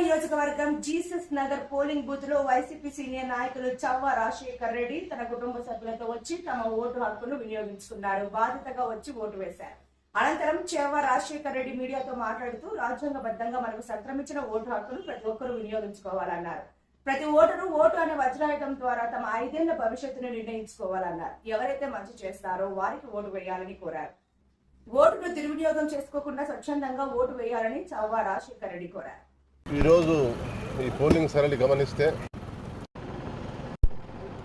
నియోజకవర్గం Jesus Nagar polling బూత్లో YCP senior నాయకులు చవ్వ రాజశేఖర్ రెడ్డి తన కుటుంబ సభ్యులతో వచ్చి తమ ఓటు హక్కును వినియోగించుకున్నారు. బాధితగా వచ్చి ఓటు వేశారు. అనంతరం చెవ్వ రాజశేఖర్ రెడ్డి మీడియాతో మాట్లాడుతూ రాజ్యాంగబద్ధంగా మనకు సంక్రమించిన ఓటు హక్కును ప్రతి ఒక్కరూ వినియోగించుకోవాలన్నారు. ప్రతి ఓటును ఓటు అనే వజ్రాయుధం ద్వారా తమ ఐదేళ్ళ భవిష్యత్తును నిర్ణయించుకోవాలన్నారు. ఎవరైతే మంచి చేస్తారో వారికి ఓటు వేయాలని కోరారు. ఓటును దుర్వినియోగం చేసుకోకుండా స్వచ్ఛందంగా ఓటు వేయాలని చవ్వ రాజశేఖర్ రెడ్డి కోరారు. ఈరోజు ఈ పోలింగ్ సరళి గమనిస్తే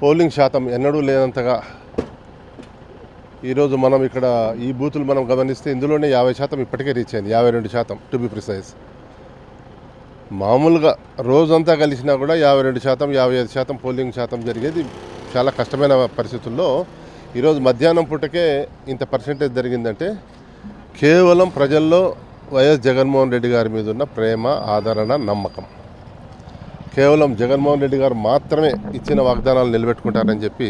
పోలింగ్ శాతం ఎన్నడూ లేనంతగా ఈరోజు మనం ఇక్కడ ఈ బూతులు మనం గమనిస్తే ఇందులోనే యాభై శాతం ఇప్పటికే రీచ్ అయింది. యాభై రెండు శాతం టు బి ప్రిసైజ్ మామూలుగా రోజంతా కలిసినా కూడా యాభై రెండు శాతం యాభై ఐదు శాతం పోలింగ్ శాతం జరిగేది చాలా కష్టమైన పరిస్థితుల్లో ఈరోజు మధ్యాహ్నం పూటకే ఇంత పర్సెంటేజ్ జరిగిందంటే కేవలం ప్రజల్లో వైఎస్ జగన్మోహన్ రెడ్డి గారి మీద ఉన్న ప్రేమ ఆదరణ నమ్మకం. కేవలం జగన్మోహన్ రెడ్డి గారు మాత్రమే ఇచ్చిన వాగ్దానాలు నిలబెట్టుకుంటారని చెప్పి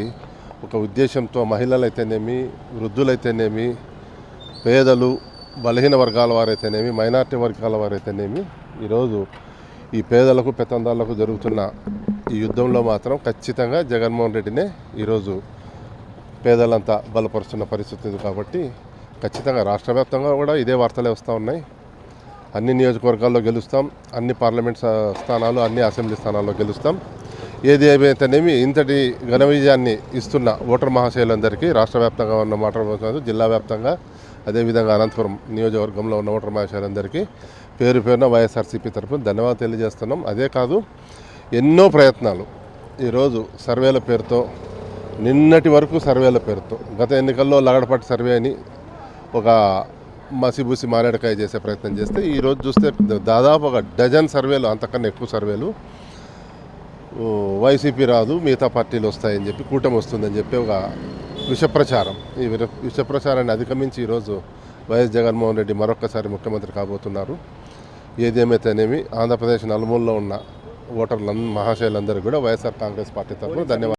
ఒక ఉద్దేశంతో మహిళలైతేనేమి వృద్ధులైతేనేమి పేదలు బలహీన వర్గాల వారైతేనేమి మైనార్టీ వర్గాల వారైతేనేమి ఈరోజు ఈ పేదలకు పెత్తందారులకు జరుగుతున్న ఈ యుద్ధంలో మాత్రం ఖచ్చితంగా జగన్మోహన్ రెడ్డినే ఈరోజు పేదలంతా బలపరుస్తున్న పరిస్థితి కాబట్టి ఖచ్చితంగా రాష్ట్ర వ్యాప్తంగా కూడా ఇదే వార్తలే వస్తూ ఉన్నాయి. అన్ని నియోజకవర్గాల్లో గెలుస్తాం అన్ని పార్లమెంట్ స్థానాలు అన్ని అసెంబ్లీ స్థానాల్లో గెలుస్తాం. ఏది ఏమైతేనేమి ఇంతటి ఘన విజయాన్ని ఇస్తున్న ఓటర్ మహాశయులందరికీ రాష్ట్ర వ్యాప్తంగా ఉన్న ఓటర్ మహాశయులు జిల్లా వ్యాప్తంగా అదేవిధంగా అనంతపురం నియోజకవర్గంలో ఉన్న ఓటర్ మహాశయులందరికీ పేరు పేరున వైఎస్ఆర్సీపీ తరఫున ధన్యవాదాలు తెలియజేస్తున్నాం. అదే కాదు ఎన్నో ప్రయత్నాలు ఈరోజు సర్వేల పేరుతో నిన్నటి వరకు సర్వేల పేరుతో గత ఎన్నికల్లో లగడపాటి సర్వే అని ఒక మసిబూసి మారేడుకాయ చేసే ప్రయత్నం చేస్తే ఈరోజు చూస్తే దాదాపు ఒక డజన్ సర్వేలు అంతకన్నా ఎక్కువ సర్వేలు వైసీపీ రాదు మిగతా పార్టీలు వస్తాయని చెప్పి కూటమి వస్తుందని చెప్పి ఒక విషప్రచారం. ఈ విషప్రచారాన్ని అధిగమించి ఈరోజు వైఎస్ జగన్మోహన్ రెడ్డి మరొక్కసారి ముఖ్యమంత్రి కాబోతున్నారు. ఏదేమైతేనేమి ఆంధ్రప్రదేశ్ నలుమూలలో ఉన్న ఓటర్లందరూ మహాశయులందరూ కూడా వైఎస్ఆర్ కాంగ్రెస్ పార్టీ తరఫున ధన్యవాదాలు.